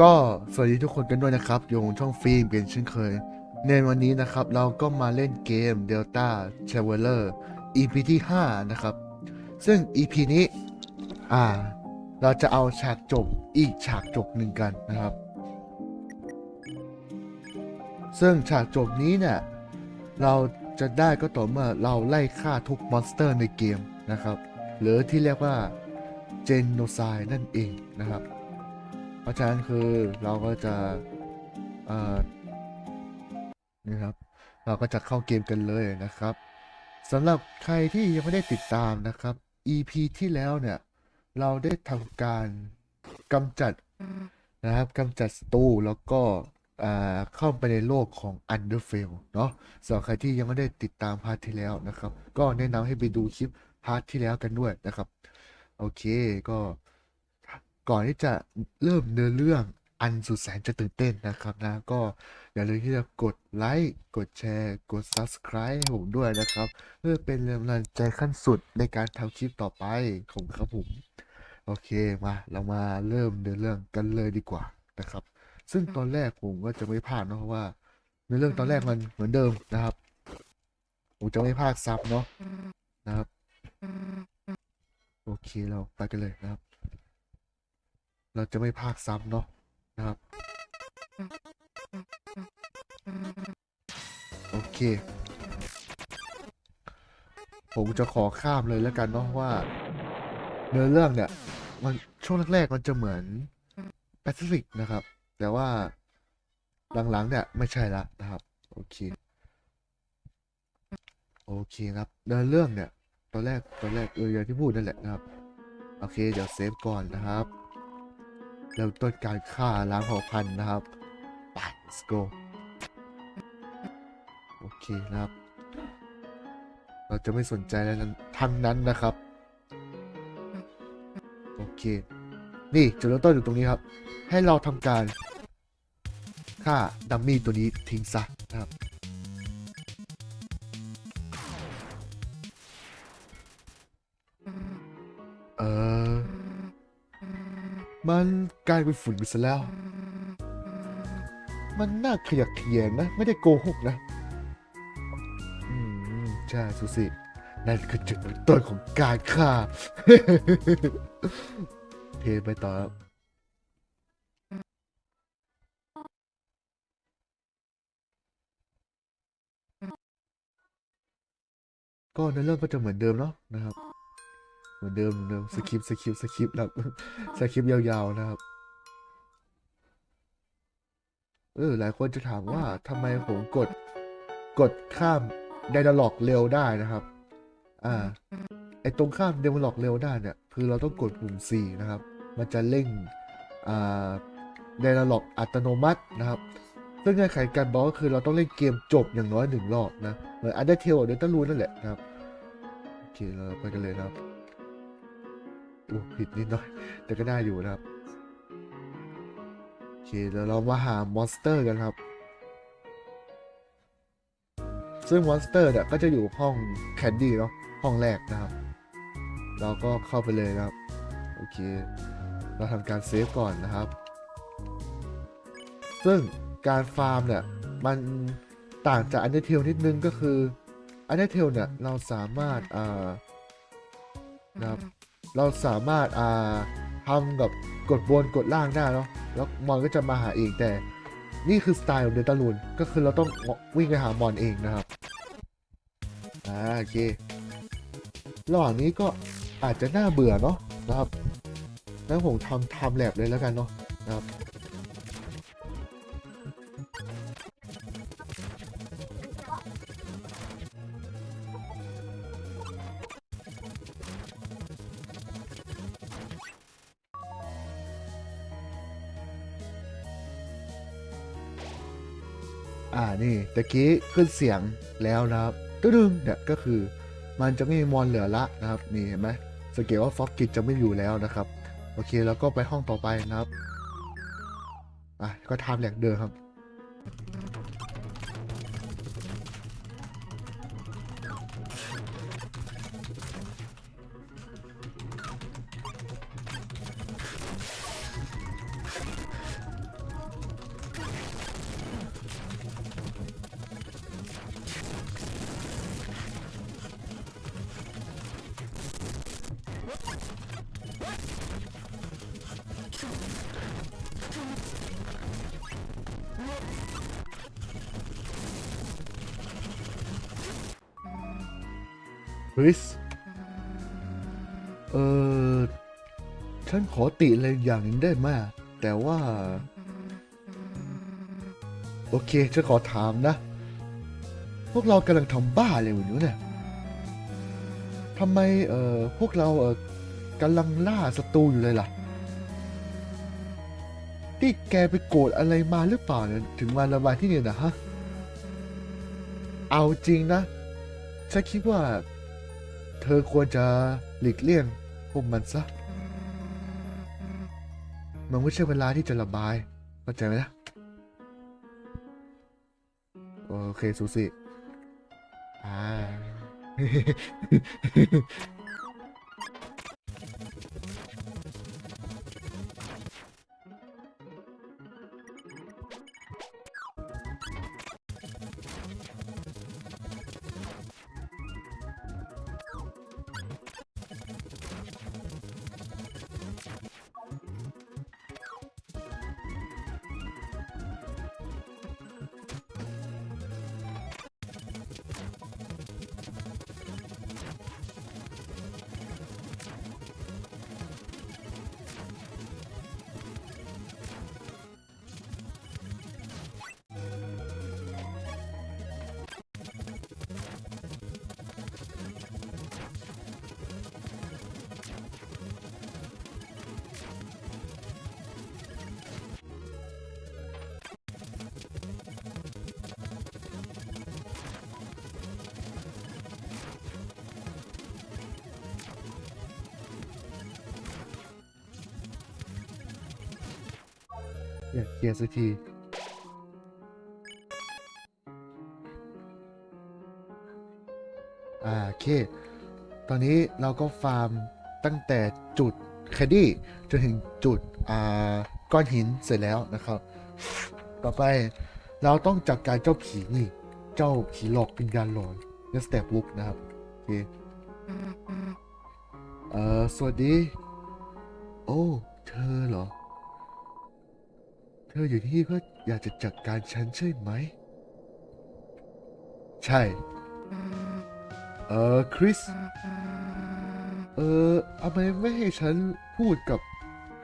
ก็สวัสดีทุกคนกันด้วยนะครับอยู่ช่องฟิล์มเป็นเช่นเคย ในวันนี้นะครับ เราก็มาเล่นเกม Delta Traveler EP ที่ 5 นะครับ ซึ่ง EP นี้ อ่า เราจะเอาฉากจบอีกฉากจบหนึ่งกันนะครับ ซึ่งฉากจบนี้เนี่ย เราจะได้ก็ต่อเมื่อเราไล่ฆ่าทุกมอนสเตอร์ในเกมนะครับ หรือที่เรียกว่าเจนโนไซนั่นเองนะครับ เพราะฉะนั้นคือเราก็จะเอ่อนี่ครับ เราก็จะเข้าเกมกันเลยนะครับสำหรับใครที่ยังไม่ได้ติดตามนะครับ EP ที่แล้วเนี่ย เราได้ทำการกำจัดนะครับกำจัดศัตรูแล้วก็เข้าไปในโลกของ Underfell เนาะสำหรับใครที่ยังไม่ได้ติดตามพาร์ทที่แล้วนะครับ ก็แนะนำให้ไปดูคลิปพาร์ทที่แล้วกันด้วยนะครับ โอเคก็ ก่อนที่จะเริ่มเนื้อเรื่องอันสุดแสนจะตื่นเต้นนะครับนะ ก็อย่าลืมที่จะกดไลค์กดแชร์กด Subscribe ผมด้วยนะครับ เพื่อเป็นแรงบันดาลใจขั้นสุดในการทำคลิปต่อไปของครับผม โอเคมาเรามาเริ่มเนื้อเรื่องกันเลยดีกว่านะครับ ซึ่งตอนแรกผมก็จะไม่พลาดเนอะเพราะว่าเนื้อเรื่องตอนแรกมันเหมือนเดิมนะครับผมจะไม่พลาดซับเนาะนะครับ โอเคเราไปกันเลยนะครับ เราจะไม่พากซ้ำเนาะนะครับ โอเค ผมจะขอข้ามเลยแล้วกันเนาะว่าเนื้อเรื่องเนี่ย มันช่วงแรกๆมันจะเหมือนแปซิฟิกนะครับ แต่ว่าหลังๆเนี่ยไม่ใช่ละนะครับ โอเค โอเคครับเนื้อเรื่องเนี่ย ตอนแรกตอนแรกเอออย่างที่พูดนั่นแหละนะครับ โอเค เดี๋ยวเซฟก่อนนะครับ เริ่มต้นการฆ่าล้างเผ่าพันธุ์นะครับไป let's go โอเคนะครับ เราจะไม่สนใจอะไรนั้นทั้งนั้นนะครับ โอเค นี่จุดเริ่มต้นอยู่ตรงนี้ครับ ให้เราทำการฆ่าดัมมี่ตัวนี้ทิ้งซะนะครับเออ มันกลายเป็นฝุ่นไปซะแล้ว มันน่าขยักเขยงนะ ไม่ได้โกหกนะ อืมใช่สุสินั่นคือจุดเริ่มต้นของการฆ่า เทไปต่อครับก็ในเรื่องก็จะเหมือนเดิมเนาะนะครับ เหมือนเดิมเหมือนเดิมสคริปต์สคริปต์สคริปต์นะครับสคริปต์ยาวๆนะครับ เออหลายคนจะถามว่าทำไมผมกดกดข้ามไดนาล็อกเร็วได้นะครับ อ่า ไอตรงข้ามไดนาล็อกเร็วได้เนี่ย คือเราต้องกดปุ่ม C นะครับ มันจะเร่ง อ่าไดนาล็อกอัตโนมัตินะครับ ซึ่งเงื่อนไขการบล็อกก็คือเราต้องเล่นเกมจบอย่างน้อยหนึ่งรอบนะ เหมือนอันเดอร์เทลเดลต้ารูนั่นแหละนะครับ โอเค เราไปกันเลยนะครับโอ้ ผิดนิดหน่อย แต่ก็ได้อยู่นะครับ โอเคเดี๋ยวเรามาหามอนสเตอร์กันครับ ซึ่งมอนสเตอร์เนี่ยก็จะอยู่ห้องแคนดี้เนาะห้องแรกนะครับ เราก็เข้าไปเลยนะครับ โอเค เราทำการเซฟก่อนนะครับ ซึ่งการฟาร์มเนี่ย มันต่างจากอันเดอร์เทลนิดนึงก็คืออันเดอร์เทลเนี่ย เราสามารถอ่านะครับ เราสามารถอ่าทำกับกดบนกดล่างได้เนาะแล้วมอนก็จะมาหาเองแต่ นี่คือสไตล์ของเดลตาลูนก็คือเราต้องวิ่งไปหามอนเองนะครับอ่าโอเคระหว่างนี้ก็อาจจะน่าเบื่อเนาะนะครับงั้นผมทำทำแลบเลยแล้วกันเนาะนะครับ นี่ตะกี้ขึ้นเสียงแล้วนะครับตึ้งเนี่ยก็คือมันจะไม่มีมอนเหลือละนะครับนี่เห็นไหมสังเกตว่าฟ็อกกิจจะไม่อยู่แล้วนะครับ โอเคแล้วก็ไปห้องต่อไปนะครับอะก็ทำแหลกเดิมครับ คริส เออฉันขอติอะไรอย่างหนึ่งได้ไหมแต่ว่า โอเค ฉันขอถามนะ พวกเรากำลังทำบ้าอะไรอยู่เนี่ยทำไมเอ่อพวกเราเอ่อกำลังล่าศัตรูอยู่เลยล่ะที่แกไปโกรธอะไรมาหรือเปล่าเนี่ยถึงมาระบายที่นี่นะฮะ เอาจริงนะ ฉันคิดว่า เธอควรจะหลีกเลี่ยงพวกมันซะ มันไม่ใช่เวลาที่จะระบายเข้าใจไหมนะโอเคซูซี่อ่า อยากเคลียร์สักทีอ่าโอเค ตอนนี้เราก็ฟาร์มตั้งแต่จุดแคดดี้จนถึงจุดอ่าก้อนหินเสร็จแล้วนะครับ ต่อไปเราต้องจัดการเจ้าผีนี่เจ้าผีหลอกวิญญาณหลอนในสเตปบุ๊กนะครับโอเคเอ่อสวัสดี โอ้ เธอเหรอเธออยู่ที่นี่เพื่ออยากจะจัดการฉันใช่ไหม ใช่ เออคริส เออทำไมไม่ให้ฉันพูดกับ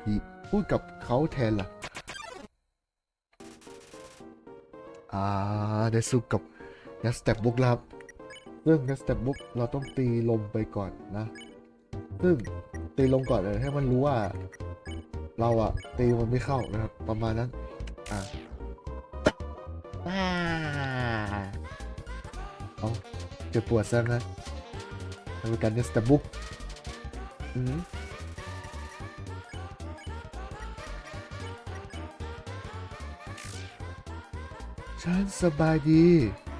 ผีพูดกับเขาแทนล่ะ อ่าได้สู้กับนักสเต็ปบุ๊กแล้วครับ เรื่องนักสเต็ปบุ๊กเราต้องตีลมไปก่อนนะ ซึ่งตีลมก่อนเลยให้มันรู้ว่า เราอะตีมันไม่เข้านะครับ ประมาณนั้น อ่าอ่าเอาเจ็บปวดซะนะทำการเนสตบุ๊กอืมฉันสบายดี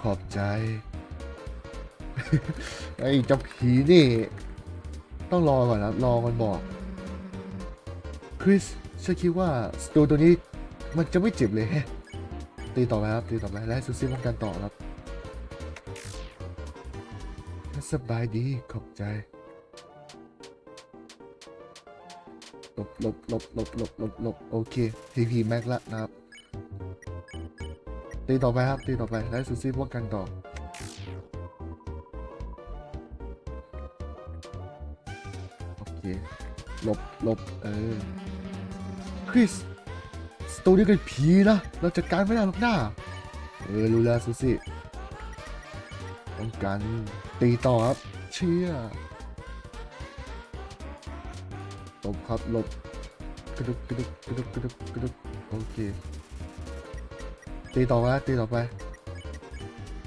ขอบใจ ไอ้เจ้าผีนี่ ต้องรอก่อนนะรอมันบอก คริสฉันคิดว่าสตูตัวนี้มันจะไม่เจ็บเลยแฮตีต่อไปครับ ตีต่อไปและซูซี่ป้องกันต่อครับสบายดีขอบใจหลบหลบหลบหลบหลบหลบหลบโอเคทีพีแม็กละนะครับ ตีต่อไปครับ ตีต่อไปและซูซี่ป้องกันต่อโอเคหลบหลบเออ คริสสตูนี้เป็นผีนะ เราจัดการไม่ได้หรอกหน้า เออ รู้แล้วซูซี่ต้องการตีต่อครับ เชี่ยหลบครับหลบกระดุกกระดุกกระดุกกระดุกกระดุกโอเค ตีต่อไปตีต่อไป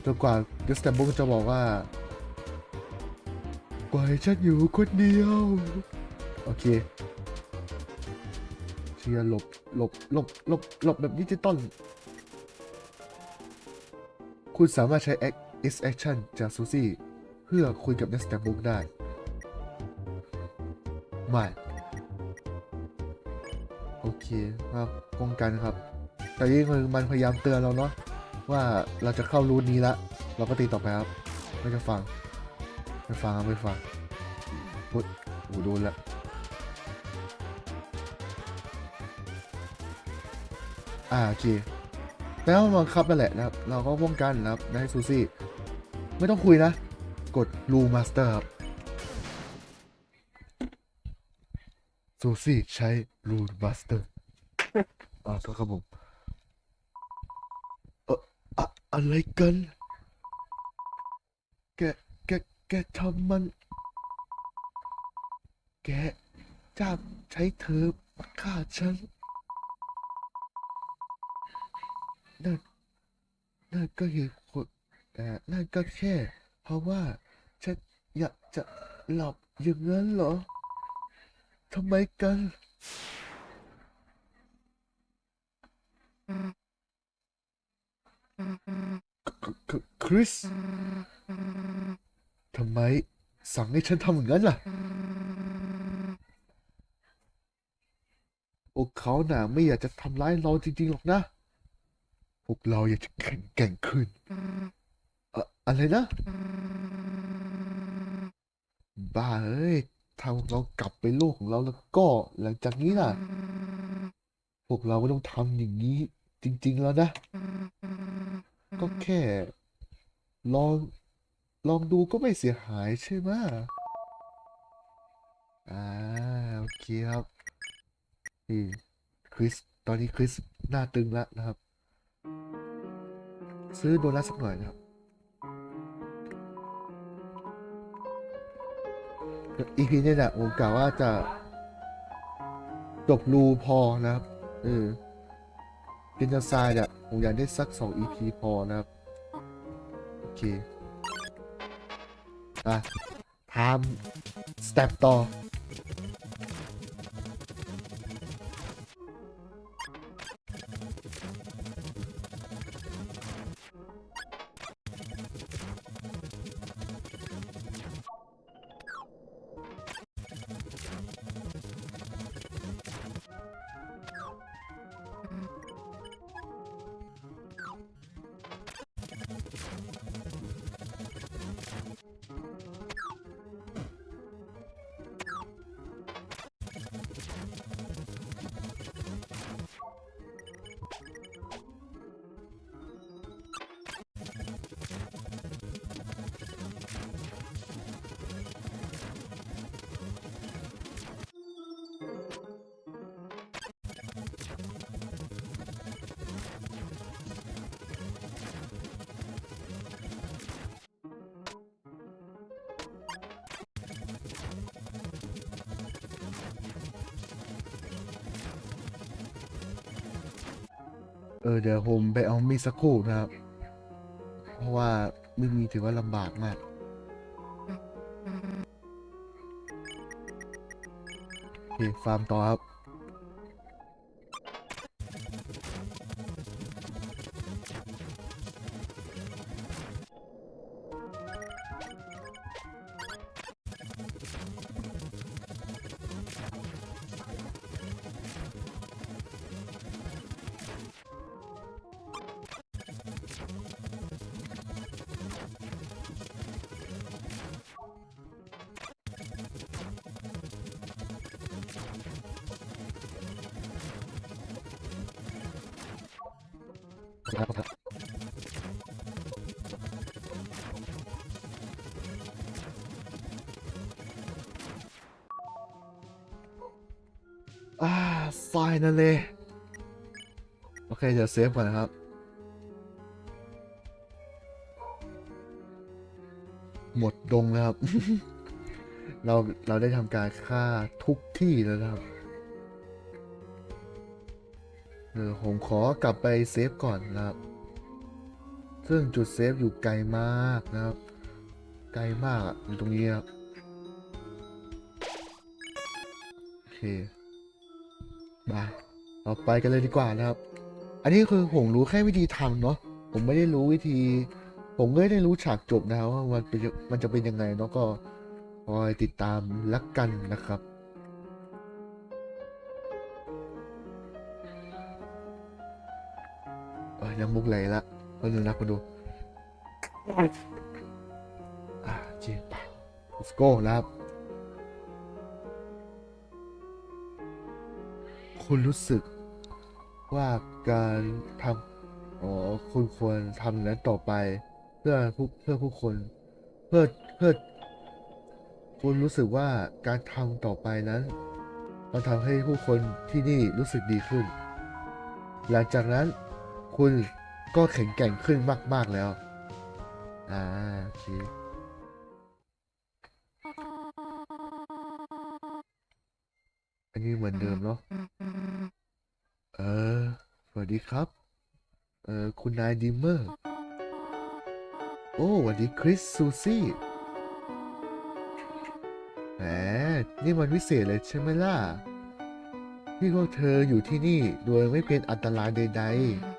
จนกว่าดิสแตมบุกจะบอกว่าปล่อยฉันอยู่คนเดียว โอเค เชียร์หลบหลบหลบหลบหลบแบบดิจิตอลคุณสามารถใช้ X Action จากซูซี่เพื่อคุยกับ n e s t a b o o k ได้ ไม่ โอเคครับป้องกันครับ แต่ยิ่งมันพยายามเตือนเราเนาะว่าเราจะเข้ารูทนี้ละ เราก็ตีต่อไปครับ ไม่จะฟัง ไม่ฟังไม่ฟังพุดโอ้โดนละ อ่าโอเคแล้วมาครับนั่นแหละนะครับ เราก็ป้องกันนะครับได้ซูซี่ ไม่ต้องคุยนะ กดรูมาสเตอร์ครับซูซี่ใช้รูมาสเตอร์อ่าตัวครับผมเอออะอะไรกัน แก แก แกทำมัน แกจับใช้เธอฆ่าฉัน นั่นนั่นก็เหตุผลแต่นั่นก็แค่ เพราะว่าฉันอยากจะหลับอย่างนั้นเหรอทำไมกันคคคริส ทำไมสั่งให้ฉันทำอย่างนั้นล่ะพวกเขาน่ะไม่อยากจะทำร้ายเราจริงๆหรอกนะ พวกเราอยากจะแข็งแกร่งขึ้นอะอะไรนะ บ้าเอ้ย ถ้าพวกเรากลับไปโลกของเราแล้วก็หลังจากนี้ล่ะ พวกเราก็ต้องทำอย่างนี้ จริง ๆ แล้วนะ ก็แค่ ลอง ลองดูก็ไม่เสียหายใช่ไหมอ่าโอเคครับนี่คริส ตอนนี้คริสหน้าตึงแล้วนะครับ ซื้อโดนัทสักหน่อยนะครับ EP นี้เนี่ยผมกล่าวว่าจะจบรูพอนะครับเออเกนจาซายเนี่ยผมอยากได้สักสอง EP พอนะครับ โอเคอะทำสเต็ปต่อ เออเดี๋ยวผมไปเอามีดสักครู่นะครับ เพราะว่าไม่มีถือว่าลำบากมากโอเคฟาร์มต่อครับ อ่า finally โอเค เดี๋ยวเซฟก่อนนะครับ หมดดงแล้วครับ เรา เราได้ทำการฆ่าทุกที่แล้วนะครับ เออผมขอกลับไปเซฟก่อนนะครับ ซึ่งจุดเซฟอยู่ไกลมากนะครับ ไกลมากอยู่ตรงนี้ครับโอเคมาเราไปกันเลยดีกว่านะครับ อันนี้คือผมรู้แค่วิธีทำเนาะ ผมไม่ได้รู้วิธี ผมไม่ได้รู้ฉากจบนะครับว่ามันเป็นมันจะเป็นยังไงเนาะก็คอยติดตามลักกันนะครับ น้ำมุกไหลละมาดูนะมาดูอ่าจีบ let's go นะครับคุณรู้สึกว่าการทำอ๋อคุณควรทำนั้นต่อไป เพื่อผู้เพื่อผู้คน เพื่อเพื่อ คุณรู้สึกว่าการทำต่อไปนั้น มันทำให้ผู้คนที่นี่รู้สึกดีขึ้น หลังจากนั้น คุณก็แข็งแกร่งขึ้นมาก ๆ แล้ว อ่าโอเคอันนี้เหมือนเดิมเนาะ เออ สวัสดีครับ เออ คุณนายดิมเมอร์ โอ้สวัสดีคริสซูซี่ แหม นี่มันวิเศษเลยใช่ไหมล่ะที่พวกเธออยู่ที่นี่โดยไม่เป็นอันตรายใด ๆ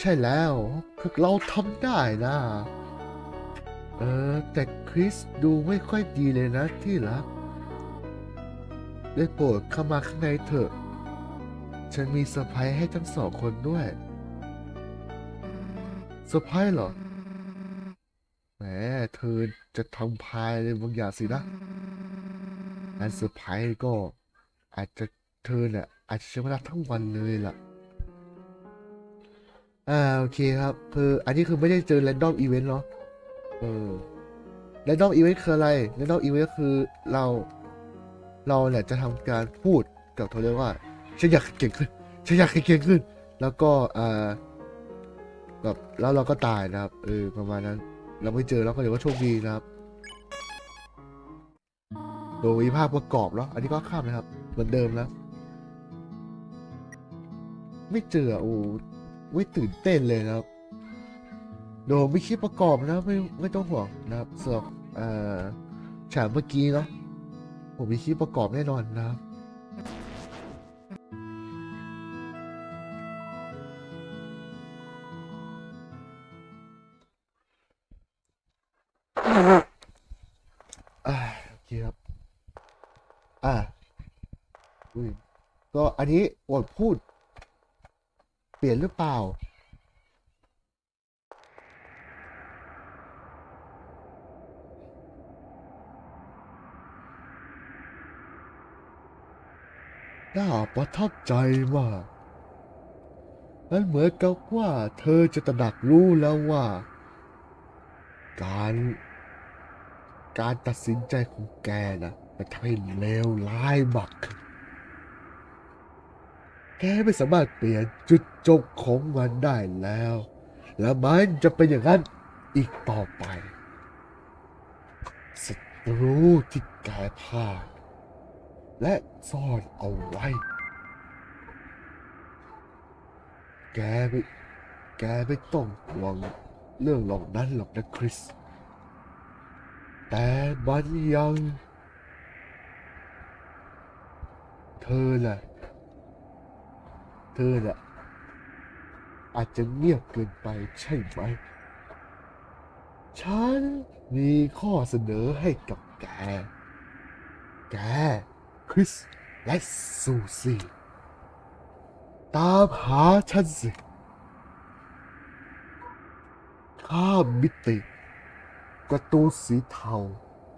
ใช่แล้วพวกเราทำได้นะ เออ แต่คริสดูไม่ค่อยดีเลยนะที่รัก ได้โปรดเข้ามาข้างในเถอะ ฉันมีเซอร์ไพรส์ให้ทั้งสองคนด้วยเซอร์ไพรส์เหรอ แหม เธอจะทำพายอะไรบางอย่างสินะงั้นเซอร์ไพรส์ก็อาจจะเธอเนี่ยอาจจะใช้เวลาทั้งวันเลยล่ะ อ่าโอเคครับ คืออันนี้คือไม่ได้เจอ random event เนาะเออ random event คืออะไร random event คือเรา เราเนี่ยจะทำการพูดกับเขาเรียกว่าฉันอยากเก่งขึ้นฉันอยากเก่งขึ้น แล้วก็อ่าแบบแล้วเราก็ตายนะครับเออประมาณนั้น เราไม่เจอเราก็เดี๋ยวว่าโชคดีนะครับโดยภาพประกอบเนาะอันนี้ก็ข้ามนะครับ เหมือนเดิมแล้ว ไม่เจออะโอ้ ไม่ตื่นเต้นเลยนะครับโดยไม่คิดประกอบนะไม่ไม่ต้องห่วงนะครับสำหรับฉากเมื่อกี้เนาะผมมีคลิปประกอบแน่นอนนะครับอ่าโอเคครับ อ่าอุ้ยก็อันนี้อดพูด เปลี่ยนหรือเปล่า น่าประทับใจมาก มันเหมือนกับว่าเธอจะตระหนักรู้แล้วว่า การการตัดสินใจของแกนะมันทำให้เลวร้ายมากขึ้น แกไม่สามารถเปลี่ยนจุดจบของมันได้แล้ว และมันจะเป็นอย่างนั้นอีกต่อไปศัตรูที่แกพลาดและซ่อนเอาไว้ แกไม่แกไม่ต้องห่วงเรื่องหล่านั้นหรอกนะคริส แต่มันยัง เธอน่ะ เธอน่ะอาจจะเงียบเกินไปใช่ไหม ฉันมีข้อเสนอให้กับแก แก คริส และซูซี่ตามหาฉันสิข้ามมิติประตูสีเทา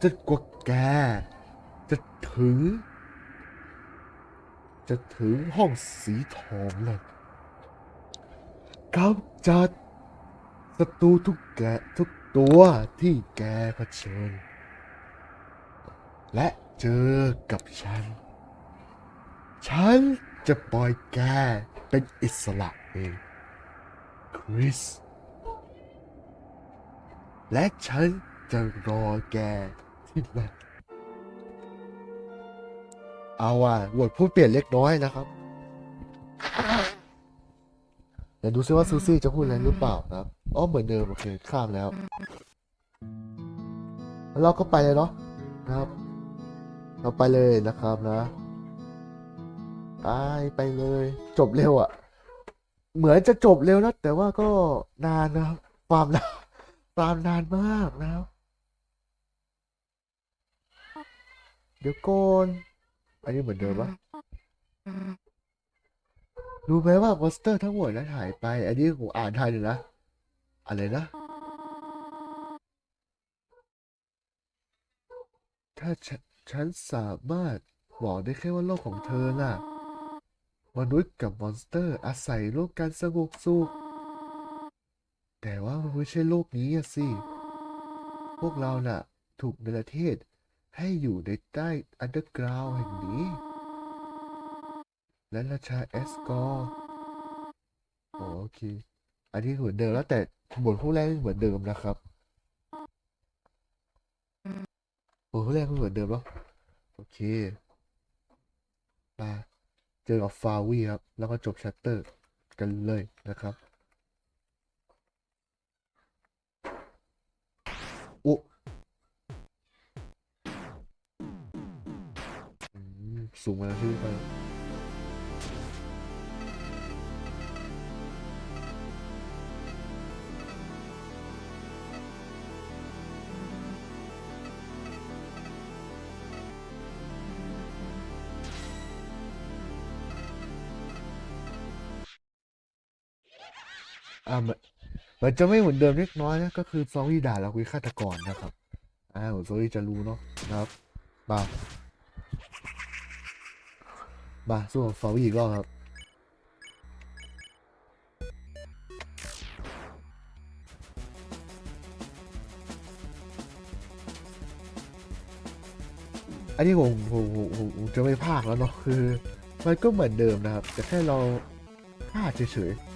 จนกว่าแก จะถึง จะถึงห้องสีทองแล้วกำจัดศัตรูทุกแกทุกตัวที่แกเผชิญ และเจอกับฉัน ฉันจะปล่อยแกเป็นอิสระเอง คริส และฉันจะรอแกที่นั่น เอาว่ะบทพูดเปลี่ยนเล็กน้อยนะครับเดี๋ยวดูซิว่าซูซี่จะพูดอะไรหรือเปล่านะครับอ๋อเหมือนเดิมโอเคข้ามแล้วแล้ว เราก็ไปเลยเนาะนะครับ เราไปเลยนะครับนะไปไปเลย จบเร็วอะ่ะ เหมือนจะจบเร็วนะแต่ว่าก็นานนะครับความนานความนานมากนะครับ เดี๋ยวก่อน อันนี้เหมือนเดิมปะรู้ไหมว่ามอนสเตอร์ทั้งหมดนั้นหายไป อันนี้ผมอ่านทันอยู่นะ อะไรนะ ถ้าฉันฉันสามารถบอกได้แค่ว่าโลกของเธอน่ะ มนุษย์กับมอนสเตอร์อาศัยโลกกันสงบสุข แต่ว่ามันไม่ใช่โลกนี้อะสิ พวกเราน่ะ ถูกในประเทศ ให้อยู่ในใต้อันเดอร์กราวแห่งนี้ และราชาเอสกอร์โอเค อันนี้เหมือนเดิมแล้วแต่บทผู้แรกเหมือนเดิมนะครับบทผู้แรกเหมือนเดิมแล้วโอเค มา เจอกับฟาวีครับ แล้วก็จบชัตเตอร์กันเลยนะครับ สูงมาที่ไปอ่ามันมันจะไม่เหมือนเดิมเล็กน้อยนะ ก็คือซอรี่ด่าเราคือฆาตกรนะครับ อ่าเหมือนซอรี่จะรู้เนาะนะครับมา มาสู้กับฟาวีอีกรอบครับอันนี้ผมผมผมผมผมจะไม่พากแล้วเนาะคือ มันก็เหมือนเดิมนะครับ แต่แค่เราพลาดเฉยๆ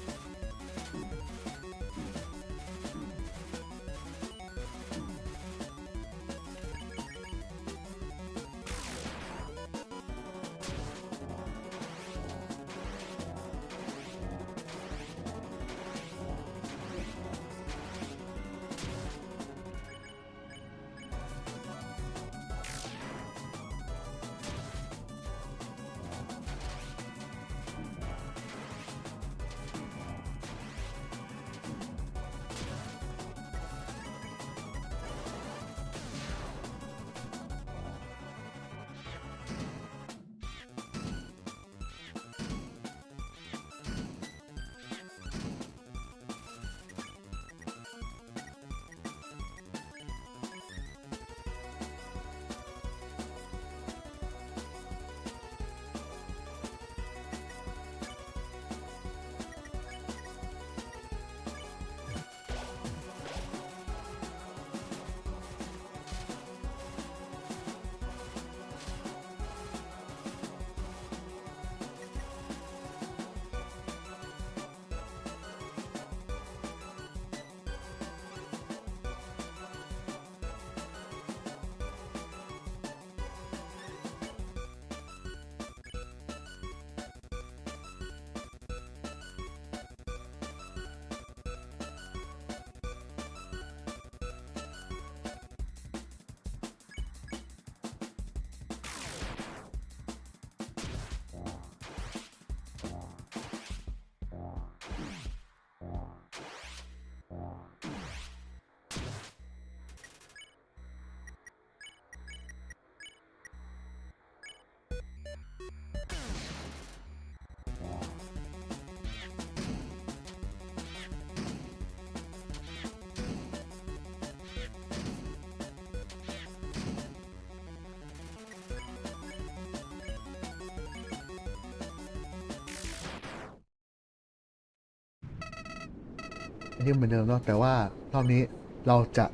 นนี้เหมือนเดิมเนาะแต่ว่ารอบนี้เราจะ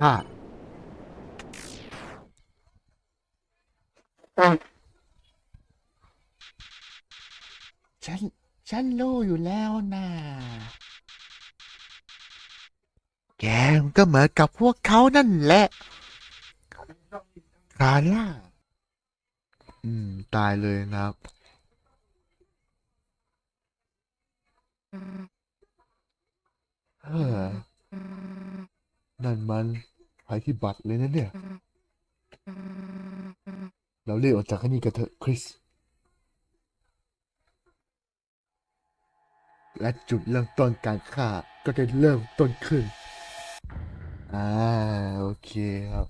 พลาดฉันฉันรู้อยู่แล้วนะแกมันก็เหมือนกับพวกเขานั่นแหละคาร่าอืม ตายเลยนะครับ เฮ้อนั่นมันภัยพิบัติเลยนะเนี่ย เราเรียกออกจากที่นี่กันเถอะคริส และจุดเริ่มต้นการฆ่าก็จะเริ่มต้นขึ้น อ่า โอเคครับ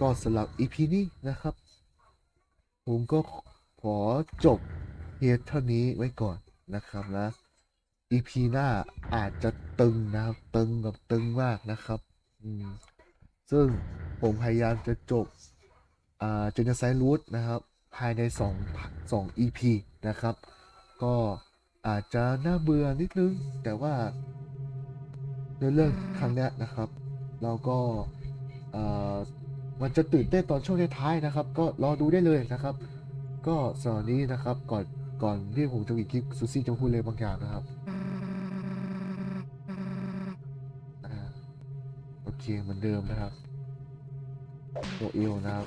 ก็สำหรับ EP นี้นะครับ ผมก็ขอจบเพียงเท่านี้ไว้ก่อนนะครับนะ EP หน้าอาจจะตึงนะครับ ตึงแบบตึงมากนะครับอืมซึ่งผมพยายามจะจบอ่าเจนไซรูทนะครับ ภายในสองสอง EP นะครับ ก็อาจจะน่าเบื่อนิดนึง แต่ว่าในเรื่องครั้งนี้นะครับ เราก็มันจะตื่นเต้นตอนช่วงท้ายนะครับ ก็รอดูได้เลยนะครับ ก็สำหรับนี้นะครับก่อนก่อนที่ผมจะปิดคลิปซูซี่จะพูดเลยบางอย่างนะครับ เคเหมือนเดิมนะครับโอเอลนะครับ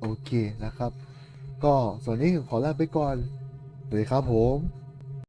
โอเคนะครับ ก็ส่วนนี้ผมขอลาไปก่อนสวัสดีครับผม